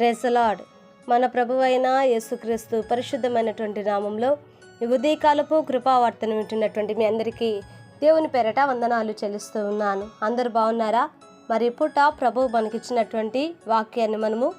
Praise the Lord మన ప్రభువైన యేసుక్రీస్తు పరిశుద్ధమైనటువంటి నామంలో ఉదయకాలపు కృపావర్తనం వింటున్నటువంటి మీ అందరికీ దేవుని పేరట వందనాలు చెల్లిస్తూ ఉన్నాను. అందరు బాగున్నారా? మరి పుట ప్రభు మనకిచ్చినటువంటి వాక్యాన్ని మనము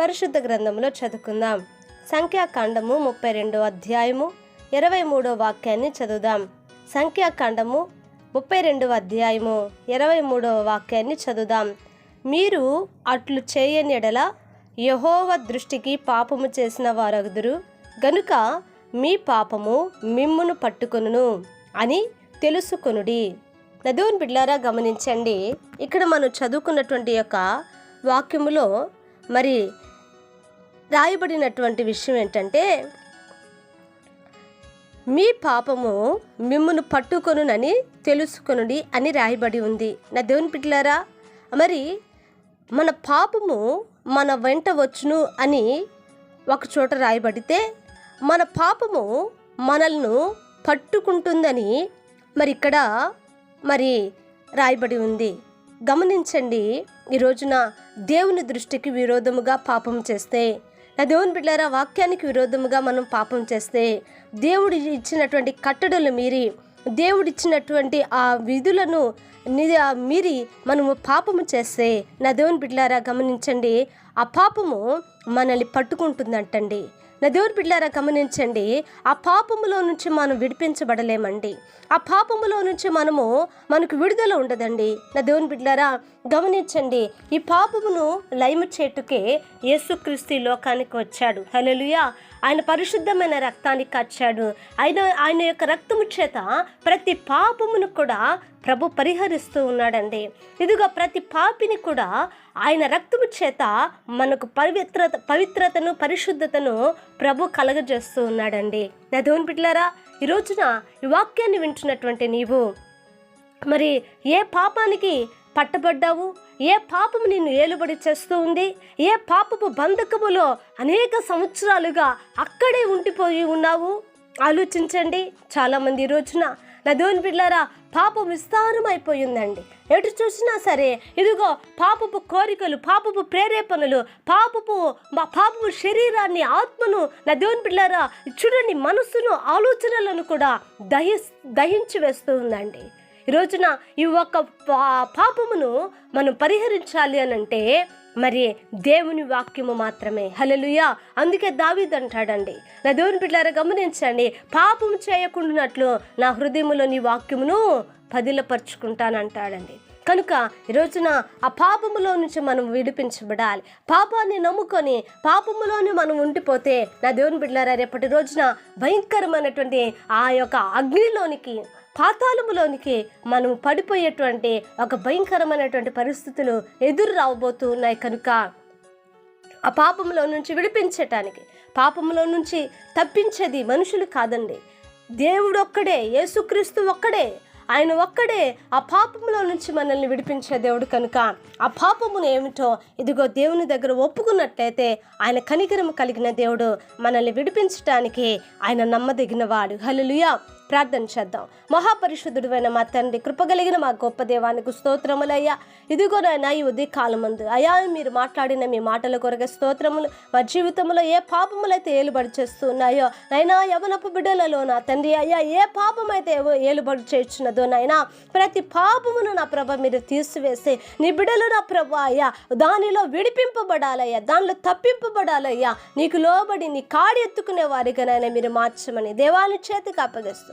పరిశుద్ధ గ్రంథంలో చదువుకుందాం. సంఖ్యాకాండము ముప్పై రెండో అధ్యాయము ఇరవై మూడో వాక్యాన్ని చదువుదాం. సంఖ్యాకాండము ముప్పై రెండవ అధ్యాయము ఇరవై మూడవ వాక్యాన్ని చదువుదాం. మీరు అట్లు చేయని ఎడల యహోవ దృష్టికి పాపము చేసిన వారగుదురు గనుక మీ పాపము మిమ్మును పట్టుకొనును అని తెలుసుకొనుడి. నదువుని బిడ్లారా గమనించండి ఇక్కడ మనం చదువుకున్నటువంటి యొక్క వాక్యములో మరి రాయబడినటువంటి విషయం ఏంటంటే మీ పాపము మిమ్మును పట్టుకొనునని తెలుసుకొనుడి అని రాయబడి ఉంది. నా దేవుని పిట్లారా మరి మన పాపము మన వెంట వచ్చును అని ఒకచోట రాయబడితే మన పాపము మనల్ని పట్టుకుంటుందని మరి ఇక్కడ మరి రాయబడి ఉంది. గమనించండి ఈ రోజున దేవుని దృష్టికి విరోధముగా పాపం చేస్తే నా దేవుని బిడ్డారా వాక్యానికి విరోధముగా మనం పాపం చేస్తే దేవుడు ఇచ్చినటువంటి కట్టడలు మీరి దేవుడిచ్చినటువంటి ఆ విధులను మీరి మనము పాపము చేస్తే నా దేవుని బిడ్డలారా గమనించండి ఆ పాపము మనల్ని పట్టుకుంటుందంటండి. నా దేవుని బిడ్డలారా గమనించండి. ఆ పాపములో నుంచి మనం విడిపించబడలేమండి. ఆ పాపములో నుంచి మనము మనకు విడుదల ఉండదండి. నా దేవుని బిడ్డలారా గమనించండి. ఈ పాపమును లయము చేటుకే యేసుక్రీస్తు ఈ లోకానికి వచ్చాడు. హలలుయా ఆయన పరిశుద్ధమైన రక్తాన్ని వచ్చాడు. ఆయన ఆయన యొక్క రక్తము చేత ప్రతి పాపమును కూడా ప్రభు పరిహరిస్తూ ఉన్నాడండి. ఇదిగో ప్రతి పాపిని కూడా ఆయన రక్తము చేత మనకు పవిత్రత పవిత్రతను పరిశుద్ధతను ప్రభు కలగజేస్తూ ఉన్నాడండి. నా దేవుని బిడ్డలారా ఈ రోజున ఈ వాక్యాన్ని వింటున్నటువంటి నీవు మరి ఏ పాపానికి పట్టబడ్డావు? ఏ పాపము నిన్ను ఏలుబడి చేస్తూ ఉంది? ఏ పాపపు బంధకములో అనేక సంవత్సరాలుగా అక్కడే ఉండిపోయి ఉన్నావు? ఆలోచించండి. చాలామంది ఈ రోజున నా దేవుని బిడ్డారా పాపం విస్తారమైపోయిందండి. ఎటు చూసినా సరే ఇదిగో పాపపు కోరికలు పాపపు ప్రేరేపణలు పాపపు మా పాపపు శరీరాన్ని ఆత్మను నా దేవుని బిడ్డారా చూడండి మనస్సును ఆలోచనలను కూడా దహి దహించి వేస్తూ ఉందండి. ఈ రోజున ఈ ఒక్క పా- పాపమును మనం పరిహరించాలి అని అంటే మరి దేవుని వాక్యము మాత్రమే. హలలుయా అందుకే దావీద్ అంటాడండి. నా దేవుని బిడ్డారా గమనించండి. పాపము చేయకుండానట్లు నా హృదయములోని వాక్యమును పదిలపరుచుకుంటానంటాడండి. కనుక ఈ రోజున ఆ పాపములో నుంచి మనం విడిపించబడాలి. పాపాన్ని నమ్ముకొని పాపములోనే మనం ఉండిపోతే నా దేవుని బిడ్డలారా రేపటి రోజున భయంకరమైనటువంటి ఆ యొక్క అగ్నిలోనికి పాతాళములోనికి మనం పడిపోయేటువంటి ఒక భయంకరమైనటువంటి పరిస్థితులు ఎదురు రాబోతున్నాయి కనుక ఆ పాపంలో నుంచి విడిపించటానికి పాపంలో నుంచి తప్పించేది మనుషులు కాదండి. దేవుడు ఒక్కడే యేసుక్రీస్తు ఒక్కడే ఆయన ఒక్కడే ఆ పాపములో నుంచి మనల్ని విడిపించే దేవుడు కనుక ఆ పాపమును ఏమిటో ఇదిగో దేవుని దగ్గర ఒప్పుకున్నట్లయితే ఆయన కనికరము కలిగిన దేవుడు మనల్ని విడిపించటానికి ఆయన నమ్మదగిన వాడు ప్రార్థన చేద్దాం. మహాపరిశుద్ధుడు అయిన మా తండ్రి కృపగలిగిన మా గొప్ప దేవానికి స్తోత్రములయ్యా. ఇదిగో నాయన ఈ ఉదయ కాలమందు అయా మీరు మాట్లాడిన మీ మాటల కొరకు స్తోత్రములు మా జీవితంలో ఏ పాపములైతే ఏలుబడి చేస్తున్నాయో నైనా యవనపు బిడ్డలలో నా తండ్రి అయ్యా ఏ పాపమైతే ఏవో ఏలుబడి చేర్చున్నదో నైనా ప్రతి పాపమును నా ప్రభ మీరు తీసివేసి నీ బిడ్డలు నా ప్రభ అయ్యా దానిలో విడిపింపబడాలయ్యా దానిలో తప్పింపబడాలయ్యా నీకు లోబడి నీ కాడి ఎత్తుకునే వారిగానైనా మీరు మార్చమని దేవాని చేతికి అప్పగిస్తూ